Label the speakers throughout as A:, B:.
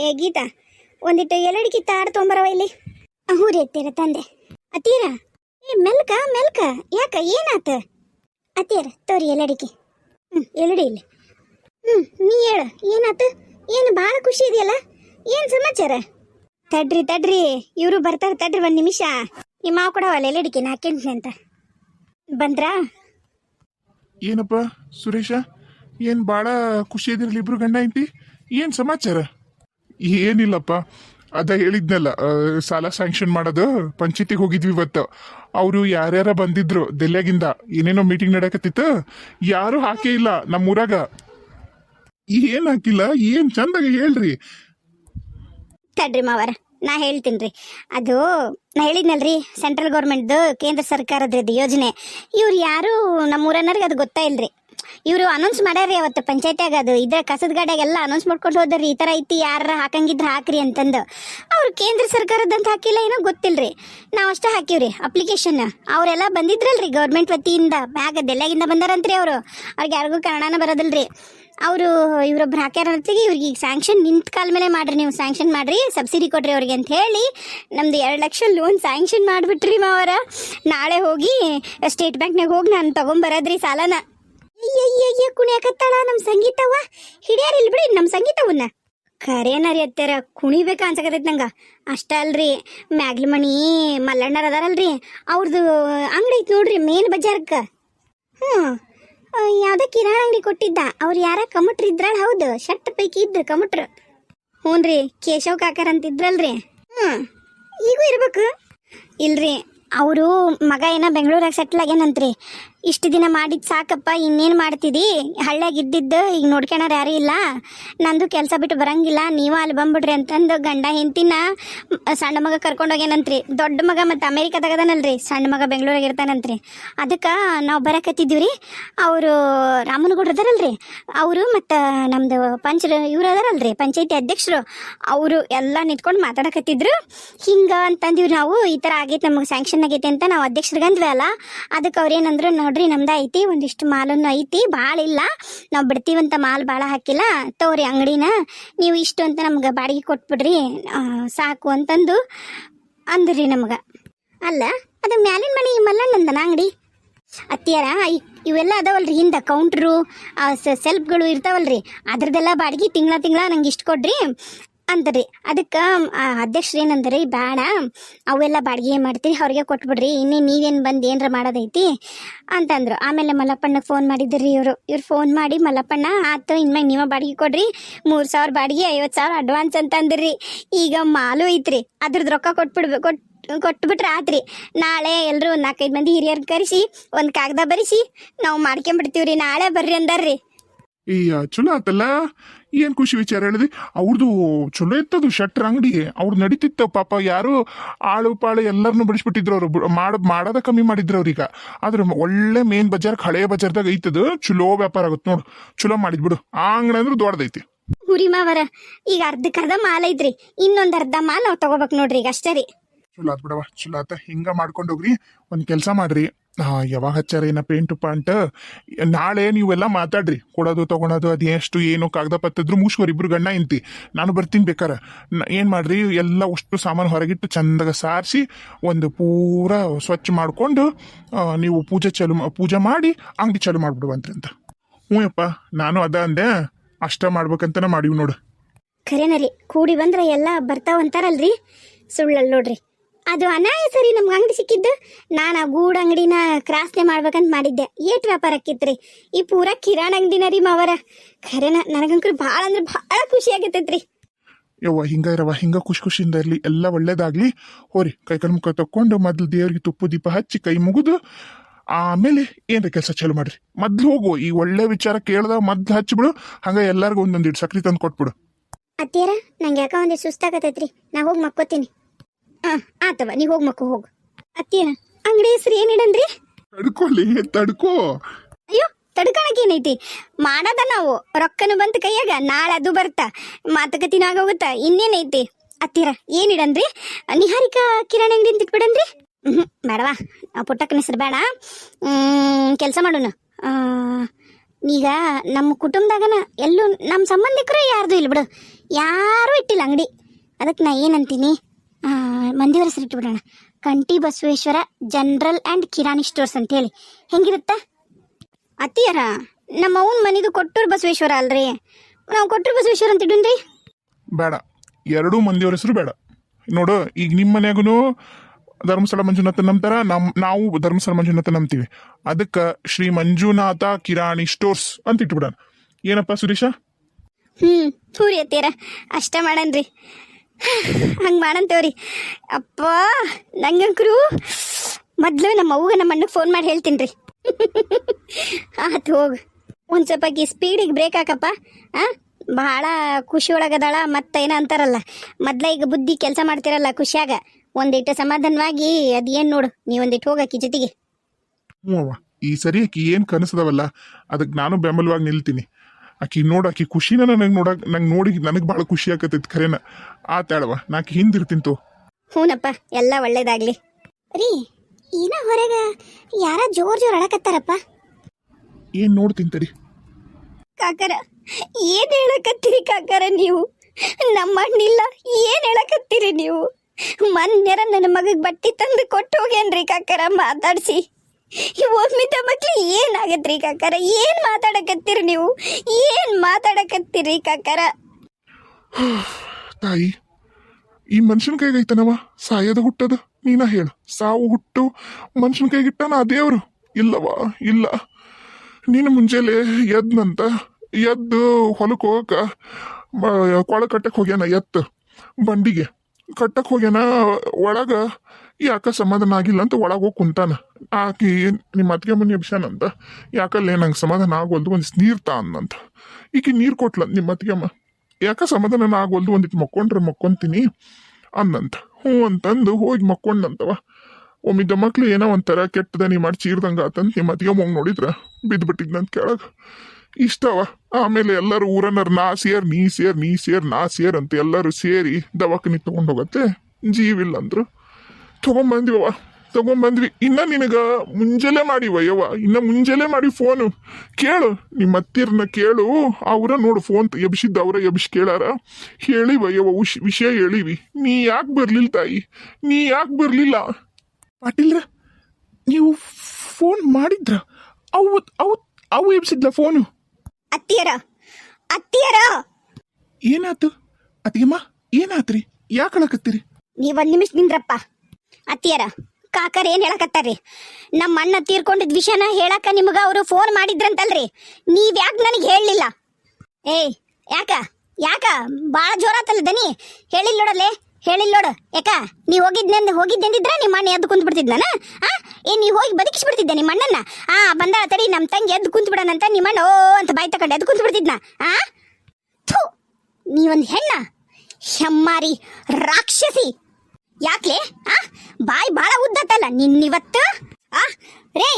A: ಏ, ಗೀತಾ, ಒಂದಿಟ್ಟು ಎಲಡಿಕೆ ತಾಡ್ ತೊಂಬರವ ಇಲ್ಲಿ? ಹ್ಞೂ ರೀ ಅತ್ತೀರ ತಂದೆ. ಅತ್ತೀರ? ಏ, ಮೆಲ್ಕ ಮೆಲ್ಕ, ಯಾಕ, ಏನಾತ? ಅತ್ತೀರ, ತೋರಿ ಎಲಡಿಕೆ. ಹ್ಞೂ ಎಲ್ಲಡಿ ಇಲ್ಲಿ. ಹ್ಞೂ ನೀ ಹೇಳು, ಏನಾತ? ಏನು ಭಾಳ ಖುಷಿ ಇದೆಯಲ್ಲ? ಏನು ಸಮಾಚಾರ? ತಡ್ರಿ ತಡ್ರಿ, ಇವರು ಬರ್ತಾರೆ ತಡ್ರಿ ಒಂದು ನಿಮಿಷ. ನಿಮ್ಮ ಮಾವು ಕೊಡವಲ್ಲ ಎಲಡಿಕೆ ನಾಕೆಂಟ್ನೆ ಅಂತ. ಬಂದ್ರಾ?
B: ಏನಪ್ಪ, ಸುರೇಶ? ಏನು ಭಾಳ ಖುಷಿ ಇದಿರಲಿ ಇಬ್ರು ಗಂಡ ಐತಿ ಏನು ಸಮಾಚಾರ? ಏನಿಲ್ಲಪ್ಪ. ಅದ ಹೇಳಿದ್ನಲ್ಲ ಸಾಲ ಸ್ಯಾಂಕ್ಷನ್ ಮಾಡೋದು, ಪಂಚಾಯತಿಗೆ ಹೋಗಿದ್ವಿ ಇವತ್ತು. ಅವರು ಯಾರ್ಯಾರ ಬಂದಿದ್ರು ದೆಲ್ಯಾಗಿಂದ ಏನೇನೋ ಮೀಟಿಂಗ್ ನಡಕತ್ತಿತ್ತು ಯಾರು ಹಾಕೇ ಇಲ್ಲ ನಮ್ಮೂರಾಗ. ಏನ್ ಹಾಕಿಲ್ಲ, ಏನ್ ಚಂದಾಗ ಹೇಳ್ರಿ.
A: ತಡ್ರಿ ಮಾವರ, ನಾ ಹೇಳ್ತೀನಿ ರೀ ಅದು, ನಾ ಹೇಳಿದ್ನಲ್ರಿ ಸೆಂಟ್ರಲ್ ಗೌರ್ಮೆಂಟ್ದು ಕೇಂದ್ರ ಸರ್ಕಾರದ ಯೋಜನೆ. ಇವ್ರು ಯಾರು ನಮ್ಮ ಊರನ್ನ ಅದು ಗೊತ್ತಾ ಇಲ್ರಿ. ಇವರು ಅನೌನ್ಸ್ ಮಾಡ್ಯಾರ್ರಿ ಅವತ್ತು ಪಂಚಾಯತ್ಯಾಗ ಅದು. ಇದ್ರ ಕಸದ ಗಾಡಿಯಾಗೆಲ್ಲ ಅನೌನ್ಸ್ ಮಾಡ್ಕೊಂಡು ಹೋದ್ರಿ ಈ ಥರ ಐತಿ ಯಾರ ಹಾಕಂಗಿದ್ರೆ ಹಾಕ್ರಿ ಅಂತಂದು. ಅವ್ರು ಕೇಂದ್ರ ಸರ್ಕಾರದಂತ ಹಾಕಿಲ್ಲ ಏನೋ ಗೊತ್ತಿಲ್ರಿ. ನಾವು ಅಷ್ಟೇ ಹಾಕಿವ್ರಿ ಅಪ್ಲಿಕೇಶನ್ ಅವರೆಲ್ಲ ಬಂದಿದ್ರಲ್ರಿ ಗೌರ್ಮೆಂಟ್ ವತಿಯಿಂದ. ಬ್ಯಾಗ ದೆಲ್ಲಾಗಿಂದ ಬಂದಾರಂತ್ರಿ ಅವರು. ಅವ್ರಿಗೆ ಯಾರಿಗೂ ಕನ್ನಡನ ಬರೋದಿಲ್ರಿ. ಅವರು ಇವರೊಬ್ರು ಹೊತ್ತಿಗೆ ಇವ್ರಿಗೆ ಈಗ ಸ್ಯಾಂಕ್ಷನ್ ನಿಂತ ಕಾಲ ಮೇಲೆ ಮಾಡ್ರಿ ನೀವು. ಸ್ಯಾಂಕ್ಷನ್ ಮಾಡ್ರಿ ಸಬ್ಸಿಡಿ ಕೊಡ್ರಿ ಅವ್ರಿಗೆ ಅಂತ ಹೇಳಿ ನಮ್ದು ಎರಡು ಲಕ್ಷ ಲೋನ್ ಸ್ಯಾಂಕ್ಷನ್ ಮಾಡಿಬಿಟ್ರಿ ಮಾವರ. ನಾಳೆ ಹೋಗಿ ಸ್ಟೇಟ್ ಬ್ಯಾಂಕ್ನಾಗ ಹೋಗಿ ನಾನು ತಗೊಂಬರದ್ರಿ ಸಾಲನ. ಅಯ್ಯಯ್ಯಯ್ಯ, ಕುಣಿಯಾಕತ್ತಾಳ ನಮ್ಮ ಸಂಗೀತವ್ವ. ಹಿಡಿಯಾರಿಲ್ ಬಿಡಿ ನಮ್ಮ ಸಂಗೀತವನ್ನ ಖರೇನ ರೀ ಕುಣಿಬೇಕು ಅನ್ಸಕತೈತಿ ನಂಗೆ. ಅಷ್ಟ ಅಲ್ರಿ ಮ್ಯಾಗ್ಲ ಮಣಿ ಮಲ್ಲಣ್ಣರ ಅದಾರಲ್ರಿ. ಅವ್ರದ್ದು ಅಂಗಡಿ ಐತಿ ನೋಡ್ರಿ, ಮೇನ್ ಬಜಾರ್ಕ. ಹ್ಞೂ ಯಾವುದೋ ಕಿರಾಣ ಅಂಗಡಿ ಕೊಟ್ಟಿದ್ದ. ಅವ್ರು ಯಾರ ಕಮಟ್ರ ಇದ್ರಾಳ ಹೌದು. ಶಟ್ ಪೈಕಿ ಇದ್ರು ಕಮಟ್ರು. ಹ್ಞೂ ರೀ ಕೇಶವ್ ಕಾಕರ್ ಅಂತ ಇದ್ರಲ್ರಿ ಹ್ಞೂ ಈಗೂ ಇರ್ಬೇಕು. ಇಲ್ರಿ, ಅವರು ಮಗ ಏನ ಬೆಂಗಳೂರಾಗ ಸೆಟ್ಲ್ ಆಗ್ಯಾನಂತ್ರಿ. ಇಷ್ಟು ದಿನ ಮಾಡಿದ್ ಸಾಕಪ್ಪ, ಇನ್ನೇನು ಮಾಡ್ತಿದಿ? ಹಳ್ಳ್ಯಾಗ ಇದ್ದಿದ್ದು ಈಗ ನೋಡ್ಕೊಳೋರು ಯಾರೂ ಇಲ್ಲ. ನಂದು ಕೆಲಸ ಬಿಟ್ಟು ಬರಂಗಿಲ್ಲ. ನೀವು ಅಲ್ಲಿ ಬಂದ್ಬಿಡ್ರಿ ಅಂತಂದು ಗಂಡ ಹೆಂಡ್ತಿನ ಸಣ್ಣ ಮಗ ಕರ್ಕೊಂಡು ಹೋಗ್ಯಾನಂತ್ರಿ. ದೊಡ್ಡ ಮಗ ಮತ್ತು ಅಮೇರಿಕಾದಾಗ ಅದಾನಲ್ರಿ ಸಣ್ಣ ಮಗ ಬೆಂಗಳೂರಾಗ ಇರ್ತಾನಂತ್ರಿ. ಅದಕ್ಕೆ ನಾವು ಬರಕತ್ತಿದ್ದೀವಿ ರೀ ಅವರು ರಾಮನಗೌಡ್ರು ಅದಾರಲ್ರಿ. ಅವರು ಮತ್ತು ನಮ್ಮದು ಪಂಚ ಇವ್ರು ಅದಾರಲ್ರಿ, ಪಂಚಾಯತಿ ಅಧ್ಯಕ್ಷರು. ಅವರು ಎಲ್ಲ ನಿಂತ್ಕೊಂಡು ಮಾತಾಡಕತ್ತಿದ್ರು. ಹಿಂಗ ಅಂತಂದಿವ್ರಿ ನಾವು, ಈ ಥರ ಆಗೈತೆ, ನಮಗೆ ಸ್ಯಾಂಕ್ಷನ್ ಆಗೈತೆ ಅಂತ ನಾವು ಅಧ್ಯಕ್ಷರಿಗೆ ಅಂದ್ವಿ ಅಲ್ಲ. ಅದಕ್ಕೆ ಅವ್ರು ಏನಂದ್ರು ನೋಡ್ರಿ, ನಮ್ದು ಐತಿ, ಒಂದಿಷ್ಟು ಮಾಲನ್ನು ಐತಿ ಭಾಳ ಇಲ್ಲ. ನಾವು ಬಿಡ್ತೀವಂತ ಮಾಲ್ ಭಾಳ ಹಾಕಿಲ್ಲ. ತೋರಿ ಅಂಗಡಿನ, ನೀವು ಇಷ್ಟು ಅಂತ ನಮ್ಗೆ ಬಾಡಿಗೆ ಕೊಟ್ಬಿಡ್ರಿ. ಸಾಕು ಅಂತಂದು ಅಂದ್ರಿ ನಮ್ಗೆ. ಅಲ್ಲ, ಅದು ಮ್ಯಾಲಿನ ಮನೆ ಮಲ್ಲಣ್ಣಂದನ ಅಂಗಡಿ? ಅತ್ತಿಯಾರ ಇವೆಲ್ಲ ಅದಾವಲ್ರಿ, ಹಿಂದೆ ಕೌಂಟ್ರು ಸೆಲ್ಫ್ಗಳು ಇರ್ತಾವಲ್ರಿ. ಅದ್ರದ್ದೆಲ್ಲ ಬಾಡಿಗೆ ತಿಂಗಳ ತಿಂಗಳ ನಂಗೆ ಇಷ್ಟು ಕೊಡ್ರಿ. ಅಂದ್ರಿ. ಅದಕ್ಕೆ ಅಧ್ಯಕ್ಷರು ಏನಂದ್ರಿ ಬೇಡ ಅವೆಲ್ಲ ಬಾಡಿಗೆ ಮಾಡ್ತೀರಿ ಅವ್ರಿಗೆ ಕೊಟ್ಬಿಡ್ರಿ, ಇನ್ನೇ ನೀವೇನು ಬಂದು ಏನರ ಮಾಡೋದೈತಿ? ಅಂತಂದ್ರು. ಆಮೇಲೆ ಮಲ್ಲಪ್ಪಣ್ಣಗೆ ಫೋನ್ ಮಾಡಿದ್ರಿ ಇವರು. ಇವ್ರು ಫೋನ್ ಮಾಡಿ, ಮಲ್ಲಪ್ಪಣ್ಣ ಆತು ಇನ್ಮ್ಯಾಗ ನಿಮ್ಮ ಬಾಡಿಗೆ ಕೊಡ್ರಿ, ಮೂರು ಸಾವಿರ ಬಾಡಿಗೆ ಐವತ್ತು ಸಾವಿರ ಅಡ್ವಾನ್ಸ್ ಅಂತ ಅಂದ್ರಿ ಈಗ ಮಾಲು ಐತ್ರಿ ಅದ್ರದ್ದು ರೊಕ್ಕ ಕೊಟ್ಬಿಡ್ಬೇಕು ಕೊಟ್, ಕೊಟ್ಬಿಟ್ರೆ ಆತ್ರಿ. ನಾಳೆ ಎಲ್ಲರೂ ಒಂದು ನಾಲ್ಕೈದು ಮಂದಿ ಹಿರಿಯರ್ ಕರೆಸಿ, ಒಂದು ಕಾಗದ ಬರಿಸಿ, ನಾವು ಮಾಡ್ಕೊಂಬಿಡ್ತೀವ್ರಿ, ನಾಳೆ ಬರ್ರಿ ಅಂದಾರ್ರಿ.
B: ಈ ಚಲೋ ಏನ್ ಖುಷಿ ವಿಚಾರ ಹೇಳಿದ್ವಿ ಅವ್ರದ್ದು ಚಲೋ ಇತ್ತದು ಶಟ್ರ್ ಅಂಗಡಿ. ಅವ್ರು ನಡೀತಿತ್ತು ಪಾಪ ಯಾರು ಆಳು ಪಾಳು ಎಲ್ಲರನ್ನು ಬಿಡಿಸ್ಬಿಟ್ಟಿದ್ರು ಅವರು. ಮಾಡೋದು ಮಾಡೋದ ಕಮ್ಮಿ ಮಾಡಿದ್ರು ಅವ್ರೀಗ ಆದ್ರೆ ಒಳ್ಳೆ ಮೇನ್ ಬಜಾರ್ ಹಳೆಯ ಬಜಾರ್ದಾಗ ಐತದು ಚಲೋ ವ್ಯಾಪಾರ ಆಗುತ್ತೆ ನೋಡು. ಚಲೋ ಮಾಡಿದ್ಬಿಡು ಆ ಅಂಗಡಿ ಅಂದ್ರೆ ದೊಡ್ಡದೈತಿ.
A: ಗುರಿ ಮಾವರ ಈಗ ಅರ್ಧಕ್ಕೆ ಅರ್ಧ ಮಾಲ್ ಐತ್ರಿ. ಇನ್ನೊಂದು ಅರ್ಧ ಮಾಲ್ ನಾವು ತಗೋಬೇಕು ನೋಡ್ರಿ ಈಗ ಅಷ್ಟೇ ರೀ.
B: ಚಲೋ ಆತ್ ಬಿಡವ ಚಲೋ ಆತ. ಹಿಂಗ ಮಾಡ್ಕೊಂಡು ಹೋಗ್ರಿ. ಒಂದ್ ಕೆಲಸ ಮಾಡ್ರಿ. ಹಾ ಯಾವಾಗ ಹಚ್ಚಾರ ಏನ ಪೇಂಟ್ ಪಾಂಟ್ ನಾಳೆ ನೀವೆಲ್ಲ ಮಾತಾಡ್ರಿ. ಕೊಡೋದು, ತಗೊಳೋದು, ಅದು ಎಷ್ಟು, ಏನು, ಕಾಗದ ಪತ್ತಿದ್ರು ಮುಗಿಸ್ಕೋರಿ, ಇಬ್ರು ಗಂಡ ಇಂತಿ ನಾನು ಬರ್ತೀನಿ ಬೇಕಾರ. ಏನು ಮಾಡ್ರಿ? ಎಲ್ಲ ಅಷ್ಟು ಸಾಮಾನು ಹೊರಗಿಟ್ಟು ಚಂದಾಗ ಸಾರಿಸಿ, ಒಂದು ಪೂರ ಸ್ವಚ್ಛ ಮಾಡ್ಕೊಂಡು ನೀವು ಪೂಜೆ ಚಲು, ಪೂಜೆ ಮಾಡಿ, ಅಂಗಡಿ ಚಾಲು ಮಾಡ್ಬಿಡುವಂತ್ರಿ ಅಂತ ಹ್ಞೂ ಅಪ್ಪ ನಾನು ಅದ ಅಂದೆ. ಅಷ್ಟ ಮಾಡ್ಬೇಕಂತನ ಮಾಡಿವ್ ನೋಡು.
A: ಖರೇನ ಕೂಡಿ ಬಂದ್ರೆ ಎಲ್ಲ ಬರ್ತಾವಂತಾರಲ್ರಿ ಸುಳ್ಳಲ್ಲಿ ನೋಡ್ರಿ. ಅದು ಅನಾಯ ಸರಿ ನಮ್ಗೆ ಅಂಗಡಿ ಸಿಕ್ಕಿದ್ದು. ನಾನು ಆ ಗೂಡ ಅಂಗಡಿನ ಕ್ರಾಸ್ನೆ ಮಾಡ್ಬೇಕಂತ ಮಾಡಿದ್ದೆ. ಏಟ್ ವ್ಯಾಪಾರ ಆಕಿತ್ರಿ ಈ ಪೂರ ಕಿರಾಣ ಅಂಗಡಿನ ರೀ ಮಾವರ. ಖರೇನ ನನಗಂಕ್ರು ಭಾಳ ಅಂದ್ರೆ ಭಾಳ ಖುಷಿ ಆಗತ್ತೈತ್ರಿ.
B: ಯವ್ವ ಹಿಂಗ ಇರವ ಹಿಂಗ ಖುಷಿ ಖುಷಿಯಿಂದ ಇರಲಿ ಎಲ್ಲ ಒಳ್ಳೇದಾಗ್ಲಿ. ಹೋರಿ ಕೈ ಕಾಲು ಮುಖ ತಕ್ಕೊಂಡು ಮೊದ್ಲು ದೇವ್ರಿಗೆ ತುಪ್ಪು ದೀಪ ಹಚ್ಚಿ ಕೈ ಮುಗಿದು ಆಮೇಲೆ ಏನ್ರ ಕೆಲಸ ಚಾಲು ಮಾಡ್ರಿ. ಮೊದ್ಲು ಹೋಗು ಈ ಒಳ್ಳೆ ವಿಚಾರ ಕೇಳ್ದಾಗ ಮೊದ್ಲು ಹಚ್ಚಿಬಿಡು ಹಂಗ ಎಲ್ಲಾರ್ಗು ಒಂದೊಂದಿಟ್ಟು ಸಕ್ರಿ ತಂದು ಕೊಟ್ಬಿಡು.
A: ಅತ್ತಿಯರ ನಂಗೆ ಯಾಕ ಒಂದೇ ಸುಸ್ತಾಗತೈತ್ರಿ ನಾ ಹೋಗಿ ಮಕ್ಕೋತೀನಿ. ಆತವ ನೀ ಹೋಗ್ ಮಕ್ಕ ಹೋಗು. ಅತ್ತಿ ಅಂಗಡಿ ಹೆಸ್ರು ಏನಿಡನ್ರಿ
B: ತಡ್ಕೊಳ್ಳಿ ತಡ್ಕೋ.
A: ಅಯ್ಯೋ ತಡ್ಕೊಳಕ್ ಏನೈತಿ? ಮಾಡದ ನಾವು ರೊಕ್ಕನು ಬಂತ ಕೈಯಾಗ ನಾಳೆ ಅದು ಬರ್ತಾ. ಮಾತುಕತಿನಾಗ ಹೋಗುತ್ತ ಇನ್ನೇನೈತಿ? ಅತ್ತಿರ ಏನಿಡನ್ರಿ ನಿಹಾರಿಕಾ ಕಿರಾಣಿ ಅಂಗಡಿ ಅಂತ ಇಟ್ಬಿಡನ್ರಿ ಹ್ಞೂ ಬೇಡವಾ ಪುಟ್ಟಕ್ಕನ ಹೆಸರು ಬೇಡ. ಕೆಲಸ ಮಾಡೋಣ. ಈಗ ನಮ್ಮ ಕುಟುಂಬದಾಗನ ಎಲ್ಲೂ ನಮ್ಮ ಸಂಬಂಧಿಕರು ಯಾರ್ದು ಇಲ್ಲ ಬಿಡು. ಯಾರೂ ಇಟ್ಟಿಲ್ಲ ಅಂಗಡಿ. ಅದಕ್ಕೆ ನಾ ಏನಂತೀನಿ? ಮಂದಿವರ ಹೆಸರು ಇಟ್ಬಿಡೋಣ. Kanti Basaveshwara general and Kirani stores ಅಂತೇಳಿ. ಹೆಂಗಿರುತ್ತ? ಅತ್ತಿಯರ ನಮ್ಮ ಅವನ ಮನಿದು ಕೊಟ್ಟೂರು ಬಸವೇಶ್ವರ ಅಲ್ರಿ. ನಾವು ಕೊಟ್ಟೂರು ಬಸವೇಶ್ವರ ಅಂತ ಇಡುನ್ರಿ.
B: ಬೇಡ. ಎರಡೂ ಮಂದಿಯವ್ರ ಹೆಸರು ಬೇಡ. ನೋಡು ಈಗ ನಿಮ್ಮ ಮನ್ಯಾಗೂ ಧರ್ಮಸ್ಥಳ ಮಂಜುನಾಥ ನಂಬ್ತಾರ ನಮ್ ನಾವು ಧರ್ಮಸ್ಥಳ ಮಂಜುನಾಥ ನಂಬ್ತೀವಿ. ಅದಕ್ಕೆ ಶ್ರೀ ಮಂಜುನಾಥ ಕಿರಾಣಿ ಸ್ಟೋರ್ಸ್ ಅಂತ ಇಟ್ಬಿಡೋಣ. ಏನಪ್ಪ ಸುರೇಶ?
A: ಹ್ಞೂ ಸೂರಿ ಅತ್ತಿಯರ ಅಷ್ಟೇ ಮಾಡನ್ರಿ. ಹಂಗೆ ಮಾಡಂತೇವ್ರಿ. ಅಪ್ಪ ನಂಗಂಕರು ಮೊದಲು ನಮ್ಮ ಅವ್ಗ ನಮ್ಮ ಅಣ್ಣಗೆ ಫೋನ್ ಮಾಡಿ ಹೇಳ್ತೀನಿ ರೀ ಆತು ಹೋಗು. ಒಂದು ಸ್ವಲ್ಪ ಈ ಸ್ಪೀಡಿಗೆ ಬ್ರೇಕ್ ಹಾಕಪ್ಪ. ಆ, ಭಾಳ ಖುಷಿ ಒಳಗದಾಳ ಮತ್ತೆ ಏನೋ ಅಂತಾರಲ್ಲ. ಮೊದ್ಲ ಈಗ ಬುದ್ಧಿ ಕೆಲಸ ಮಾಡ್ತಿರಲ್ಲ ಖುಷಿಯಾಗ. ಒಂದಿಟ್ಟು ಸಮಾಧಾನವಾಗಿ ಅದೇನು ನೋಡು ನೀವೊಂದಿಟ್ಟು ಹೋಗಾಕಿ ಜೊತೆಗೆ.
B: ಹ್ಞೂ ಅವ್ವ, ಈ ಸರಿ ಆಕಿ ಏನು ಕನಸದವಲ್ಲ ಅದಕ್ಕೆ ನಾನು ಬೆಂಬಲವಾಗಿ ನಿಲ್ತೀನಿ. ಆಕಿ ನೋಡ ಆಕಿ ಖುಷಿನ ನನಗೆ ನೋಡಕ್ ನಂಗೆ ನೋಡಿ ನನಗೆ ಭಾಳ ಖುಷಿ ಆಕತೈತಿ ಖರೇನ. ಆತಾಳವ ನಾಕಿ ಹಿಂದಿರ್ತೀನಿ ತೋ.
A: ಹೂನಪ್ಪ ಎಲ್ಲ ಒಳ್ಳೇದಾಗ್ಲಿ. ರೀ ಏನ ಹೊರಗ ಯಾರ ಜೋರ್ ಜೋರ್ ಅಡಕತ್ತಾರಪ್ಪ
B: ಏನು ನೋಡ್ತೀನಿ ತಡಿ.
A: ಕಾಕರ ಏನ್ ಹೇಳಕತ್ತೀರಿ ಕಾಕರ ನೀವು? ನಮ್ಮ ಅಣ್ಣಿಲ್ಲ ಏನ್ ಹೇಳಕತ್ತೀರಿ ನೀವು? ಮೊನ್ನೆರ ನನ್ನ ಮಗಗ್ ಬಟ್ಟಿ ತಂದು ಕೊಟ್ಟು ಹೋಗ್ಯಾನ್ರಿ ಕಾಕರ ಮಾತಾಡ್ಸಿ. ಒಮ್ಮಿದ ಮಕ್ಳು ಏನಾಗತ್ರಿ ಕಾಕರ? ಏನು ಮಾತಾಡಕತ್ತೀರಿ ನೀವು? ಏನು ಮಾತಾಡಕತ್ತೀರಿ ಕಾಕರ?
B: ತಾಯಿ, ಈ ಮನುಷ್ಯನ ಕೈಗೈತನವ ಸಾಯದ ಹುಟ್ಟದ, ನೀನ ಹೇಳು. ಸಾವು ಹುಟ್ಟು, ಮನುಷ್ಯನ ಕೈಗಿಟ್ಟನ ಆ ದೇವ್ರು? ಇಲ್ಲವಾ? ಇಲ್ಲ. ನೀನು ಮುಂಜಾನೆ ಎದ್ನಂತ, ಎದ್ದು ಹೊಲಕ್ಕೆ ಹೋಗಕ, ಮ- ಕೊಳ ಕಟ್ಟಕ್ಕೆ ಹೋಗ್ಯಾನ ಎತ್ತು, ಬಂಡಿಗೆ. ಕಟ್ಟಕ್ಕೆ ಹೋಗ್ಯಾನ ಒಳಗ ಯಾಕ ಸಮಾಧಾನ ಆಗಿಲ್ಲ ಅಂತ ಒಳಗೆ ಹೋಗಿ ಕುಂತಾನ. ಆಕಿ ನಿಮ್ಮ ಅತ್ತಿಗೆ ಮನೆ ಅಭಿಷಾನಂತ ಯಾಕಲ್ಲೇ ನಂಗೆ ಸಮಾಧಾನ ಆಗೋಲ್ದು ಒಂದಿಷ್ಟು ನೀರು ತಾ ಅನ್ನಂತ ಈಕಿ ನೀರು ಕೊಟ್ಲ ನಿಮ್ಮ ಅತ್ತಿಗೆಮ್ಮ ಯಾಕ ಸಮಾಧಾನ ಆಗೋಲ್ದು ಒಂದಿಟ್ಟು ಮಕ್ಕೊಂಡ್ರೆ ಮಕ್ಕೊಂತೀನಿ ಅನ್ನಂತ. ಹ್ಞೂ ಅಂತಂದು ಹೋಗಿ ಮಕ್ಕೊಂಡಂತವ. ಒಮ್ಮಿದ್ದ ಮಕ್ಳು ಏನೋ ಒಂಥರ ಕೆಟ್ಟದ, ನೀ ಮಾಡಿ ಚೀರ್ದಂಗೆ ಆತಂತ ನಿಮ್ಮ ಅತ್ತಿಗೆ ಹೋಗಿ ನೋಡಿದ್ರ? ಬಿದ್ದುಬಿಟ್ಟಿದ್ನಂತ ಕೆಳಗೆ ಇಷ್ಟವ. ಆಮೇಲೆ ಎಲ್ಲರೂ ಊರನ್ನರು ನಾ ಸೇರ್, ನೀ ಸೇರ್ ನೀ ಸೇರ್, ನಾ ಸೇರ್ ಅಂತ ಎಲ್ಲರೂ ಸೇರಿ ದವಾಖಾನಿ ತೊಗೊಂಡೋಗತ್ತೆ ಹೋಗತ್ತೆ. ಜೀವಿಲ್ಲ ಅಂದ್ರು. ತಗೊಂಬಂದ್ವವ ತಗೊಂಬಂದ್ವಿ. ಇನ್ನ ನಿನಗ ಮುಂಜಾನೆ ಮಾಡಿವ ಯವ್ವ ಇನ್ನ ಮುಂಜಾನೆ ಮಾಡಿ ಫೋನು ಕೇಳು. ನಿಮ್ಮ ಹತ್ತಿರನ ಕೇಳು. ಅವ್ರ ನೋಡು ಫೋನ್ ಎಬ್ಸಿದ್ದ ಅವ್ರ ಎಬ್ಸಿ ಕೇಳಾರ. ಹೇಳಿವ ಯವ್ವ ಉಶ್ ವಿಷಯ ಹೇಳಿವಿ. ನೀ ಯಾಕೆ ಬರ್ಲಿಲ್ಲ ತಾಯಿ? ನೀ ಯಾಕೆ ಬರ್ಲಿಲ್ಲ? ಪಾಟೀಲ್ರ ನೀವು ಫೋನ್ ಮಾಡಿದ್ರ? ಅವು ಅವು ಅವು ಎಬ್ಸಿದ್ಲ ಫೋನು
A: ಅತ್ತಿಯರ ಅತ್ತಿಯರ!
B: ಏನಾತು? ಅತ್ತಿಗೆಮ್ಮ ಏನಾತ್ರಿ? ಯಾಕೆ ಅಳಕತ್ತೀರಿ
A: ನೀವ್ ಒಂದ್ ನಿಮಿಷ ನಿಂದ್ರಪ್ಪ. ಅತ್ತಿಯರ, ಕಾಕರ್ ಏನ್ ಹೇಳಕತ್ತಾರ್ರಿ? ನಮ್ಮ ಅಣ್ಣ ತೀರ್ಕೊಂಡಿದ್ ವಿಷಯನ ಹೇಳಕ ನಿಮ್ಗ ಅವರು ಫೋನ್ ಮಾಡಿದ್ರಂತಲ್ರಿ? ನೀವ್ ಯಾಕೆ ನನಗೆ ಹೇಳಲಿಲ್ಲ? ಏಯ್, ಯಾಕ? ಯಾಕ? ಬಾಳ ಜೋರಾತಲ್ಲ ದನಿ. ಹೇಳಿಲ್ಲ ನೋಡಲೆ ಹೇಳಿಲ್ಲ ನೋಡು. ಯಾಕ? ನೀ ಹೋಗಿದ್ನೆ ಹೋಗಿದ್ದೆಂದಿದ್ರ ನಿಮ್ಮ ಅಣ್ಣ ಎದ್ದು ಕುಂತ್ ಬಿಡ್ತಿದ್ನ ಆ? ಏ, ನೀ ಹೋಗಿ ಬದುಕಿಸ್ಬಿಡ್ತಿದ್ದೆ ನಿಮ್ಮ ಅಣ್ಣನ ಆ ಬಂದ ತಡಿ, ನಮ್ಮ ತಂಗಿ ಎದ್ದು ಕುಂತ್ ಬಿಡೋಣಂತ ನಿಮ್ಮ ಅಣ್ಣ ಓ ಅಂತ ಬಾಯ್ ತಕೊಂಡು ಎದ್ದು ಕುಂತ್ ಬಿಡ್ತಿದ್ನ. ಆ? ನೀ ನೀವೊಂದು ಹೆಣ್ಣ. ಹೆಮ್ಮಾರಿ ರಾಕ್ಷಸಿ. ಯಾಕ್ಲೆ? ಆ? ಬಾಯಿ ಬಾಳ ಉದ್ದತ್ತಲ್ಲ ನಿನ್ನಿವತ್ತು? ಆ ರೇ!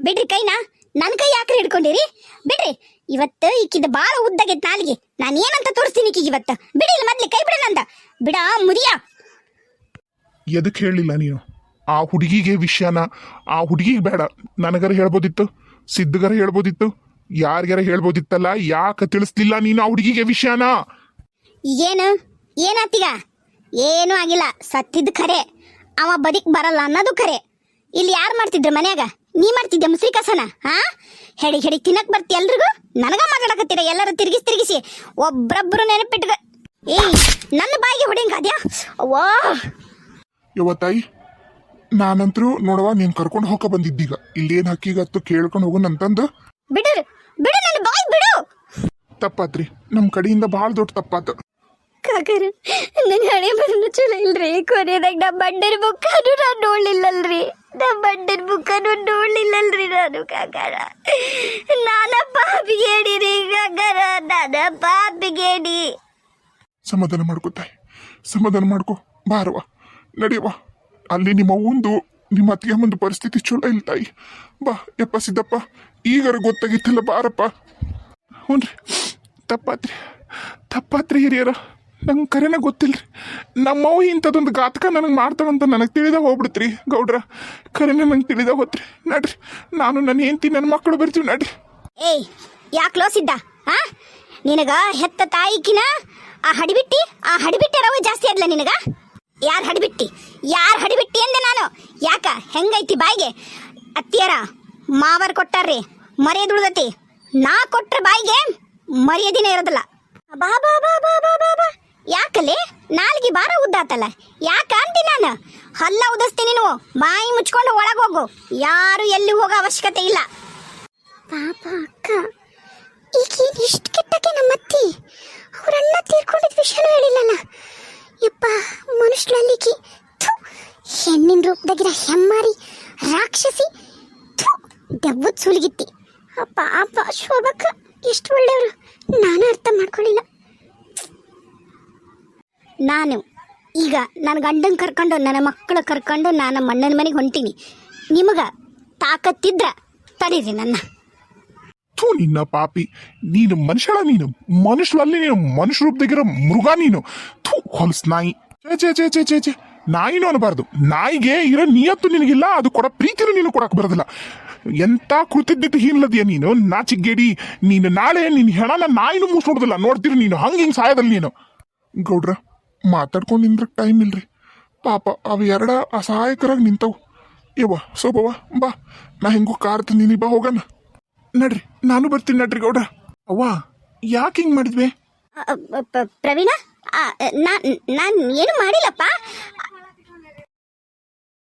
A: ಬಿಡ್ರಿ ಕೈನಾ. ನನ್ನ ಕೈ ಯಾಕ್ರಿ ಹಿಡ್ಕೊಂಡಿರಿ? ಬಿಡ್ರಿ. ಇವತ್ತು ಈಕಿದ ಬಾಳ ಉದ್ದಾಗೈತ್ ನಾಲಿಗೆ. ನಾನು ಏನಂತ ತೋರಿಸ್ತೀನಿ ಈಕಿಗೆ ಇವತ್ತು? ಬಿಡಿ ಇಲ್ಲಿ ಮೊದ್ಲು ಕೈ ಬಿಡೋಣಂತ ಬಿಡ ಮುರಿಯ.
B: ಎದಕ್ಕೆ ಹೇಳಿಲ್ಲ ನೀನು? ಆ ಹುಡುಗಿಗೆ ವಿಷಯನ ಆ ಹುಡುಗಿಗೆ ಬೇಡ. ನನಗರ ಹೇಳ್ಬೋದಿತ್ತು ಸಿದ್ಧಗರ ಹೇಳ್ಬೋದಿತ್ತು ಯಾರಿಗಾರ ಹೇಳ್ಬೋದಿತ್ತಲ್ಲ ಯಾಕೆ ತಿಳಿಸ್ಲಿಲ್ಲ ನೀನು ಆ ಹುಡುಗಿಗೆ ವಿಷಯನ?
A: ಏನು? ಏನಾತೀಗ ಏನೂ ಆಗಿಲ್ಲ. ಸತ್ತಿದ್ ಖರೆ. ಅವ ಬದಿಕ್ ಬರಲ್ಲ ಅನ್ನೋದು ಖರೆ. ಇಲ್ಲಿ ಯಾರು ಮಾಡ್ತಿದ್ರು ಮನ್ಯಾಗ? ನೀ ಮಾಡ್ತಿದ್ದೆ ಮುಸ್ರಿ ಕಸನ? ಹಾ? ಹೆಡಿ ಹೆಡಿ ತಿನ್ನಕ್ ಬರ್ತಿ ಎಲ್ರಿಗೂ? ನನಗ ಮಾತಾಡಕತ್ತೀರ? ಎಲ್ಲರೂ ತಿರುಗಿಸಿ ತಿರುಗಿಸಿ. ಒಬ್ರೊಬ್ರು ನೆನಪಿಟ್ಕ ಏಯ್ ನನ್ನ ಬಾಯಿಗೆ ಹೊಡಿಂಗ್ ಅದ್ಯಾ ಅವ್ವಾ.
B: ಯವ್ವ ತಾಯಿ ನಾನಂತರೂ ನೋಡವ ನೀನ್ ಕರ್ಕೊಂಡು ಹೋಗ ಬಂದಿದ್ದೀಗ. ಇಲ್ಲೇನು ಹಕ್ಕಿಗತ್ತು ಕೇಳ್ಕೊಂಡು ಹೋಗೋಣಂತಂದು
A: ಬಿಡು ಬಿಡು ನನ್ನ ಬಾಯಿ ಬಿಡು.
B: ತಪ್ಪಾತ್ರಿ. ನಮ್ಮ ಕಡೆಯಿಂದ ಬಹಳ ದೊಡ್ಡ ತಪ್ಪಾತು.
A: ಕಾಕರ ನನ್ನ ಹಣೆ ಬರಲು ಚಲೋ ಇಲ್ರಿ. ಕೊನೆಯದಾಗ ನಮ್ಮ ಬಂಡರ ಬುಕ್ಕನು ನಾನು ನೋಡ್ಲಿಲ್ಲಲ್ರಿ. ನಮ್ಮ ಬಂಡರ ಬುಕ್ಕನು ನೋಡ್ಲಿಲ್ಲಲ್ರಿ ನಾನು, ಕಾಕಾರ. ನಾನ ಪಾಪಿಗೇಡಿರಿ ಕಾಕಾರ. ನಾನ ಪಾಪಿಗೇಡಿ
B: ಸಮಾಧಾನ ಮಾಡ್ಕೋ ತಾಯಿ. ಸಮಾಧಾನ ಮಾಡ್ಕೋ. ಬಾರವ ನಡೆಯವ ಅಲ್ಲಿ ನಿಮ್ಮ ಒಂದು ನಿಮ್ಮ ಅತ್ತಿಗೆ ಒಂದು ಪರಿಸ್ಥಿತಿ ಚಲೋ ಇಲ್ಲ ತಾಯಿ. ಬಾ, ಯಪ್ಪ ಸಿದ್ದಪ್ಪ. ಈಗಾರ ಗೊತ್ತಾಗಿತ್ತಲ್ಲ ಬಾರಪ್ಪ. ಹ್ಞೂ ರೀ ತಪ್ಪಾತ್ರಿ. ತಪ್ಪಾತ್ರಿ ಹಿರಿಯರ. ನಂಗೆ ಕರೆನ ಗೊತ್ತಿಲ್ರಿ. ನಮ್ಮವ್ ಇಂಥದ್ದೊಂದು ಘಾತಕ ನನಗೆ ಮಾಡ್ತಾಳಂತ ನನಗೆ ತಿಳಿದ ಹೋಗ್ಬಿಡ್ತ್ರಿ ಗೌಡ್ರ. ಕರೆನ ನಂಗೆ ತಿಳಿದ ಹೋತ್ರಿ. ನಡ್ರಿ, ನಾನು ನನ್ನ ಹೆಂಡತಿ ನನ್ನ ಮಕ್ಕಳು ಬರ್ತೀವಿ ನಡ್ರಿ.
A: ಏಯ್, ಯಾಕೆ ಕ್ಲೋಸ್ ಇದ್ದ ಹಾ ನಿನಗ ಹೆತ್ತ ತಾಯಿಕಿನ ಆ ಹಡಿಬಿಟ್ಟಿ ಆ ಹಡಿಬಿಟ್ಟಿ ರವ ಜಾಸ್ತಿ ಅದ್ಲ ನಿನಗ? ಯಾರು ಹಡಿಬಿಟ್ಟಿ? ಯಾರು ಹಡಿಬಿಟ್ಟಿ ಅಂದೆ ನಾನು? ಯಾಕ? ಹೆಂಗೈತಿ ಬಾಯಿಗೆ? ಅತ್ತಿಯರ, ಮಾವರ್ ಕೊಟ್ಟಾರ್ರಿ ಮರ್ಯಾದ ಉಳ್ದತಿ ನಾ ಕೊಟ್ರ ಬಾಯಿಗೆ ಮರ್ಯಾದಿನೇ ಇರೋದಿಲ್ಲ. ಬಾ ಬಾ ಬಾ ಬಾ ಬಾ ಬಾ ಬಾ. ಯಾಕಲೆ? ನಾಲ್ಗೆ ಬಾರ ಉದ್ದಾತಲ್ಲ ಯಾಕ ಅಂತಿ ನಾನು? ಹಲ್ಲ ಉದಿಸ್ತೀನಿ ನೀವು. ಬಾಯಿ ಮುಚ್ಕೊಂಡು ಒಳಗೋಗು ಯಾರು ಎಲ್ಲಿ ಹೋಗೋ ಅವಶ್ಯಕತೆ ಇಲ್ಲ. ಪಾಪ ಅಕ್ಕ, ಈಗೇನು ಇಷ್ಟು ಕೆಟ್ಟಕ್ಕೆ ನಮ್ಮತ್ತಿ? ಅವ್ರ ಅಣ್ಣ ತೀರ್ಕೊಂಡಿದ್ದ ವಿಷಯನೂ ಹೇಳಿಲ್ಲಲ್ಲ. ಯಪ್ಪ ಮನುಷ್ಯನಲ್ಲಿಕಿ ಥು, ಹೆಣ್ಣಿನ ರೂಪದಾಗಿರ ಹೆಮ್ಮಾರಿ ರಾಕ್ಷಸಿ, ಥು, ದೆವ್ವದ ಸುಲಿಗಿತ್ತಿ. ಅಪ್ಪ ಅಪ್ಪ ಶೋಭಕ್ಕ ಎಷ್ಟು ಒಳ್ಳೆಯವರು. ನಾನು ಅರ್ಥ ಮಾಡ್ಕೊಳ್ಳಿಲ್ಲ ನಾನು. ಈಗ ನನ್ನ ಗಂಡನ ಕರ್ಕೊಂಡು, ನನ್ನ ಮಕ್ಕಳ ಕರ್ಕೊಂಡು ನಾನು ನಮ್ಮ ಅಣ್ಣನ ಮನೆಗೆ ಹೊಂಟೀನಿ. ನಿಮಗೆ ತಾಕತ್ತಿದ್ರ ತಡೀರಿ ನನ್ನ.
B: ಥೂ ನಿನ್ನ ಪಾಪಿ. ನೀನು ಮನುಷ್ಯಳ ನೀನು. ಮನುಷ್ಯರಲ್ಲಿ ನೀನು. ಮನುಷ್ಯ ರೂಪದಾಗಿರೋ ಮೃಗ ನೀನು. ಥೂ, ಹೊಲಸ್ ನಾಯಿ. ಚೇ ಚೇ ಚೇ ಚೇ ಚೇ ಚೇ ನಾಯಿನೂ ಅನ್ನಬಾರ್ದು ನಾಯಿಗೆ ಇರೋ ನಿಯತ್ತು ನಿನಗಿಲ್ಲ, ಅದು ಕೊಡೋ ಪ್ರೀತಿನೂ ನೀನು ಕೊಡಕ್ಕೆ ಬರೋದಿಲ್ಲ. ಎಂಥ ಕೃತಜ್ಞತೆ ಹೀನಲ್ಲದೆಯಾ ನೀನು? ನಾಚಿಗೇಡಿ ನೀನು ನಾಳೆ ನಿನ್ನ ಹೆಣನ ನಾಯಿನೂ ಮೂಸ್ನೋಡುದಿಲ್ಲ ನೋಡ್ತೀರಿ ನೀನು. ಹಂಗೆ ಹಿಂಗೆ ಸಾಯೋದಲ್ಲ ನೀನು. ಗೌಡ್ರ ಮಾತಾಡ್ಕೊಂಡು ನಿಂದ್ರಕ್ಕೆ ಟೈಮ್ ಇಲ್ರಿ. ಪಾಪ ಅವು ಎರಡ ಅಸಹಾಯಕರಾಗಿ ನಿಂತವು. ಯವ್ವ, ಸೋಬವ್ವ, ಬಾ. ನಾ ಹೆಂಗೂ ಕಾರ್ ತಂದೀನಿ, ಬಾ ಹೋಗಣ. ನಡ್ರಿ, ನಾನು ಬರ್ತೀನಿ ನಡ್ರಿ ಗೌಡ್ರ. ಅವ್ವ, ಯಾಕೆ ಹಿಂಗೆ ಮಾಡಿದ್ವಿ?
A: ಪ್ರವೀಣ ನಾನು ಏನು ಮಾಡಿಲ್ಲಪ್ಪ.